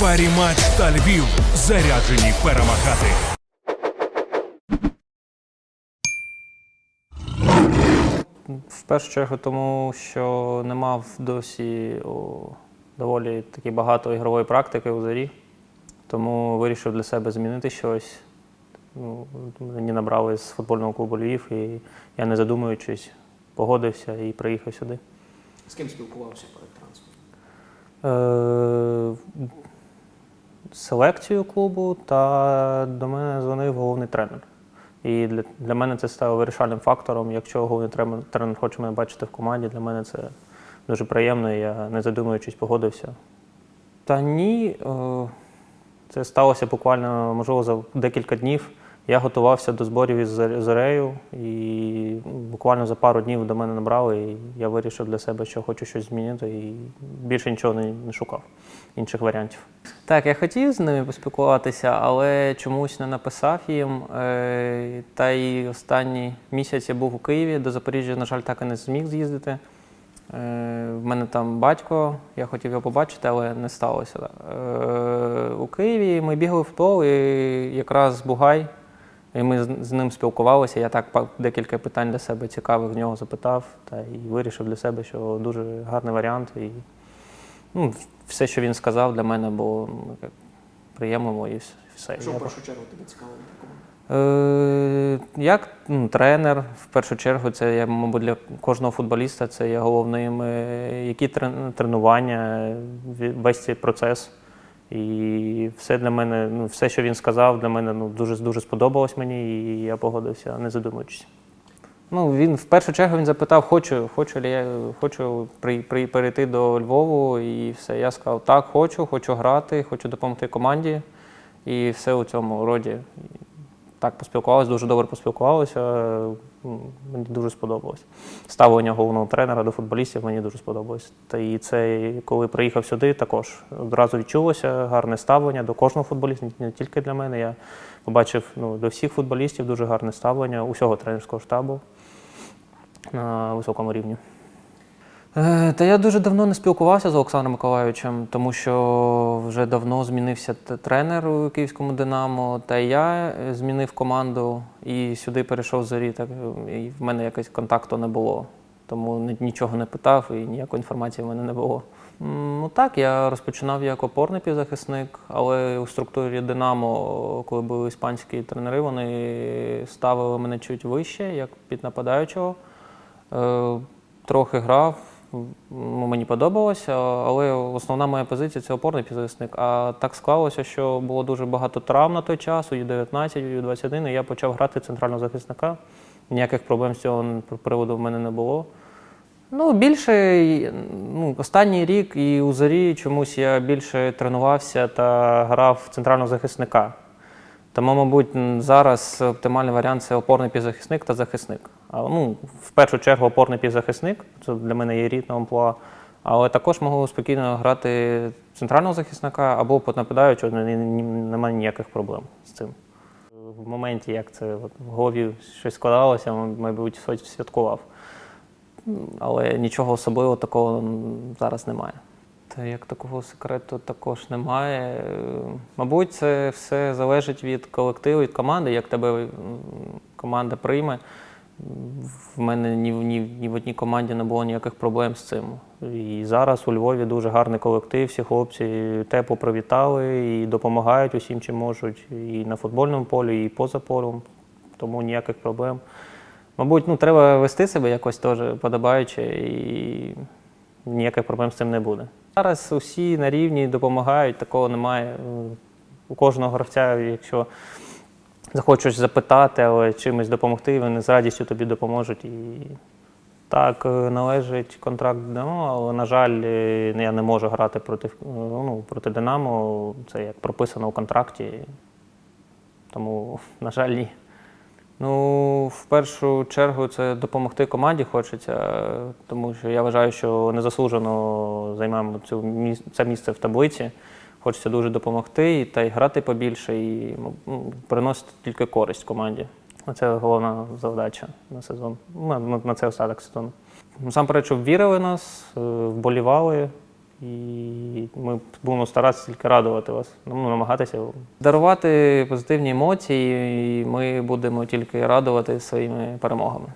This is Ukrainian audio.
Паріматч та Львів заряджені перемагати. В першу чергу, тому що не мав досі о, доволі таки багато ігрової практики у зарі, тому вирішив для себе змінити щось. Ну, мені набрали з футбольного клубу Львів, і я не задумуючись, погодився і приїхав сюди. З ким спілкувався перед трансфером? Е, селекцію клубу та до мене дзвонив головний тренер. І для, для мене це стало вирішальним фактором. Якщо головний тренер, тренер хоче мене бачити в команді, для мене це дуже приємно. Я не задумуючись погодився. Та ні, е, це сталося буквально, можливо, за декілька днів. Я готувався до зборів із Зорею, і буквально за пару днів до мене набрали, і я вирішив для себе, що хочу щось змінити, і більше нічого не, не шукав, інших варіантів. Так, я хотів з ними поспілкуватися, але чомусь не написав їм. Е, Та й останній місяць я був у Києві, до Запоріжжя, на жаль, так і не зміг з'їздити. Е, В мене там батько, я хотів його побачити, але не сталося. Е, У Києві ми бігали в футбол, і якраз Бугай, і ми з- ним спілкувалися. Я так декілька питань для себе цікавих в нього запитав та і вирішив для себе, що дуже гарний варіант. І ну, все, що він сказав, для мене було приємно і все. Що в першу чергу тебе цікавило про? Е, Як ну, тренер, в першу чергу, це я, мабуть, для кожного футболіста це є головним. Які тренування, весь цей процес. І все для мене, ну, все, що він сказав, для мене ну, дуже, дуже сподобалось мені, і я погодився, не задумуючись. Ну, він в першу чергу він запитав, хочу, хочу ли я хочу при, при, перейти до Львову, і все. Я сказав, так, хочу, хочу грати, хочу допомогти команді. І все у цьому роді. Так поспілкувалися, дуже добре поспілкувалися. Мені дуже сподобалось. Ставлення головного тренера до футболістів мені дуже сподобалось. Та і це, коли приїхав сюди, також одразу відчулося гарне ставлення до кожного футболіста, не тільки для мене. Я побачив ну, до всіх футболістів дуже гарне ставлення усього тренерського штабу на високому рівні. Е, Та я дуже давно не спілкувався з Олександром Миколайовичем, тому що вже давно змінився тренер у київському Динамо. Та я е, змінив команду і сюди перейшов зорі. Так е, і в мене якось контакту не було. Тому нічого не питав і ніякої інформації в мене не було. Ну так, я розпочинав як опорний півзахисник, але у структурі Динамо, коли були іспанські тренери, вони ставили мене чуть вище, як під нападаючого. Трохи грав, ну, мені подобалося, але основна моя позиція це опорний півзахисник. А так склалося, що було дуже багато травм на той час, у U19, у U21, і я почав грати центрального захисника. Ніяких проблем з цього приводу в мене не було. Ну, більше ну, останній рік і у зорі чомусь я більше тренувався та грав центрального захисника. Тому, мабуть, зараз оптимальний варіант це опорний півзахисник та захисник. Ну, в першу чергу опорний півзахисник, це для мене є рідна амплуа. Але також можу спокійно грати центрального захисника або нападаючого, не- не- немає ніяких проблем з цим. В моменті, як це в голові щось складалося, мабуть, щось святкував. Але нічого особливого такого зараз немає. Та як такого секрету також немає. Мабуть, це все залежить від колективу, від команди, як тебе команда прийме. В мене ні, ні, ні в одній команді не було ніяких проблем з цим. І зараз у Львові дуже гарний колектив, всі хлопці тепло привітали і допомагають усім, чим можуть, і на футбольному полі, і поза полем. Тому ніяких проблем. Мабуть, ну, треба вести себе якось теж подобаюче, і ніяких проблем з цим не буде. Зараз усі на рівні допомагають, такого немає. У кожного гравця, якщо захочуть запитати, але чимось допомогти, вони з радістю тобі допоможуть. І так, е, належить контракт Динамо, але, на жаль, е, я не можу грати проти, е, ну, проти Динамо. Це як прописано у контракті. Тому, на жаль, ні. Ну, в першу чергу, це допомогти команді хочеться, тому що я вважаю, що незаслужено займаємо цю міс- це місце в таблиці. Хочеться дуже допомогти та й грати побільше, і ну, приносити тільки користь команді. Це головна задача на сезон. На, на, цей остаток сезону. Насамперед, щоб вірили нас, е, вболівали, І ми будемо старатися тільки радувати вас, ну, намагатися дарувати позитивні емоції, і ми будемо тільки радувати своїми перемогами.